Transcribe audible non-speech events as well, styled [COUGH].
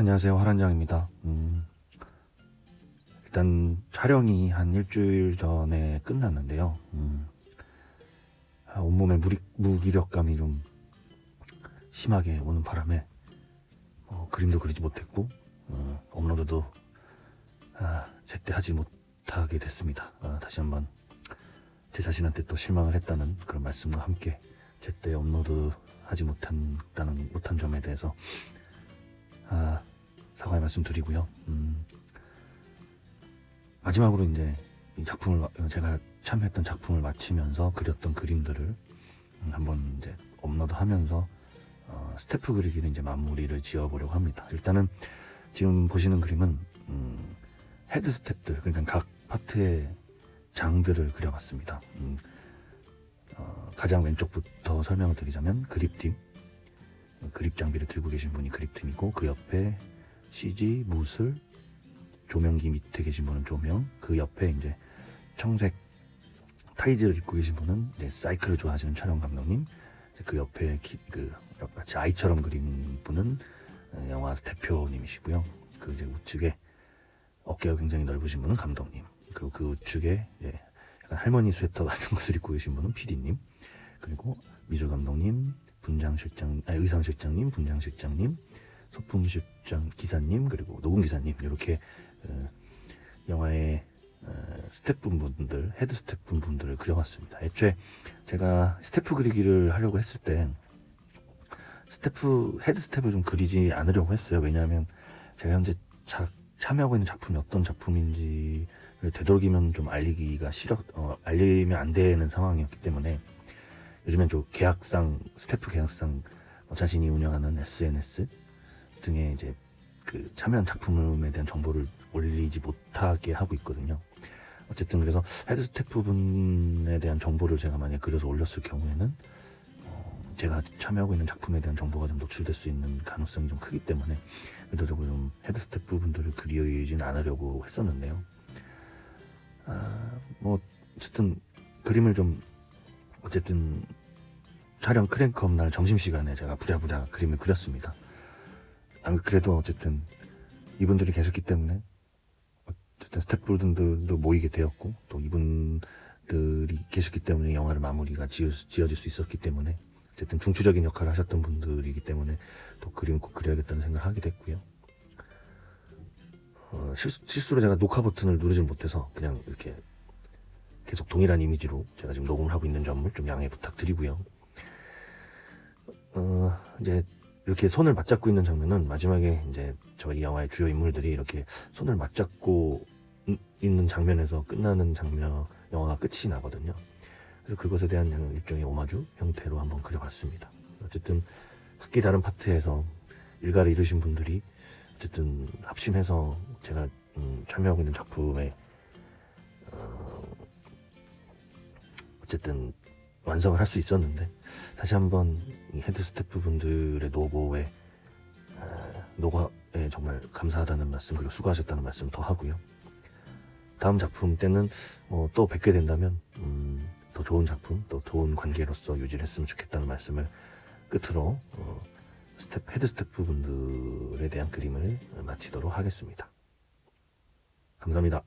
안녕하세요. 화란장입니다. 음, 일단 촬영이 한 일주일 전에 끝났는데요. 음, 아, 온몸에 무리, 무기력감이 좀 심하게 오는 바람에 어, 그림도 그리지 못했고 어, 업로드도 아, 제때 하지 못하게 됐습니다. 아, 다시 한번 제 자신한테 또 실망을 했다는 그런 말씀과 함께 제때 업로드 하지 못한다는 못한 점에 대해서 아, 사과의 말씀 드리고요. 음, 마지막으로 이제 이 작품을 마- 제가 참여했던 작품을 마치면서 그렸던 그림들을 음, 한번 이제 업로드하면서 어, 스태프 그리기를 이제 마무리를 지어보려고 합니다. 일단은 지금 보시는 그림은 음, 헤드 스텝들 그러니까 각 파트의 장들을 그려봤습니다. 음, 어, 가장 왼쪽부터 설명을 드리자면 그립팀 그립 장비를 들고 계신 분이 그립팀이고 그 옆에 CG, 무술, 조명기 밑에 계신 분은 조명, 그 옆에 이제 청색 타이즈를 입고 계신 분은 이제 사이클을 좋아하시는 촬영 감독님, 그 옆에 기- 그 마치 아이처럼 그린 분은 어, 영화 대표님이시고요. 그 이제 우측에 어깨가 굉장히 넓으신 분은 감독님, 그리고 그 우측에 이제 약간 할머니 스웨터 같은 [LAUGHS] 것을 입고 계신 분은 PD님, 그리고 미술 감독님, 분장실장, 아니, 의상실장님, 분장실장님, 소품실장 기사님 그리고 녹음 기사님 이렇게 어, 영화의 어, 스태프분들 헤드 스태프분들을 그려봤습니다. 애초에 제가 스태프 그리기를 하려고 했을 때 스태프 헤드 스태프를 좀 그리지 않으려고 했어요. 왜냐하면 제가 현재 자, 참여하고 있는 작품이 어떤 작품인지를 되도록이면 좀 알리기가 싫어 어, 알리면 안 되는 상황이었기 때문에 요즘엔 좀 계약상 스태프 계약상 뭐 자신이 운영하는 SNS 등에 이제 그 참여한 작품에 대한 정보를 올리지 못하게 하고 있거든요. 어쨌든 그래서 헤드 스태프 분에 대한 정보를 제가 만약에 그려서 올렸을 경우에는 어, 제가 참여하고 있는 작품에 대한 정보가 좀 노출될 수 있는 가능성이 좀 크기 때문에 의도적으로 좀 헤드 스태프 분들을 그리진 않으려고 했었는데요. 아, 뭐 어쨌든 그림을 좀 어쨌든 촬영 크랭크업 날 점심시간에 제가 부랴부랴 그림을 그렸습니다. 안 그래도 어쨌든 이분들이 계셨기 때문에 어쨌든 스태프분들도 모이게 되었고 또 이분들이 계셨기 때문에 영화를 마무리가 지어, 지어질 수 있었기 때문에 어쨌든 중추적인 역할을 하셨던 분들이기 때문에 또 그림을 꼭 그려야겠다는 생각을 하게 됐고요. 어, 실수, 실수로 제가 녹화 버튼을 누르지 못해서 그냥 이렇게 계속 동일한 이미지로 제가 지금 녹음을 하고 있는 점을 좀 양해 부탁드리고요. 어, 이제 이렇게 손을 맞잡고 있는 장면은 마지막에 이제 저희 영화의 주요 인물들이 이렇게 손을 맞잡고 이- 있는 장면에서 끝나는 장면, 영화가 끝이 나거든요. 그래서 그것에 대한 일종의 오마주 형태로 한번 그려봤습니다. 어쨌든 각기 다른 파트에서 일가를 이루신 분들이 어쨌든 합심해서 제가 음, 참여하고 있는 작품에 어, 어쨌든 완성을 할 수 있었는데 다시 한번 이 헤드 스태프 분들의 노고에 아, 노고에 정말 감사하다는 말씀 그리고 수고하셨다는 말씀 더 하고요. 다음 작품 때는 뭐또 뵙게 된다면 음, 더 좋은 작품, 또 좋은 관계로서 유지를 했으면 좋겠다는 말씀을 끝으로 어, 스텝 헤드 스태프 분들에 대한 그림을 마치도록 하겠습니다. 감사합니다.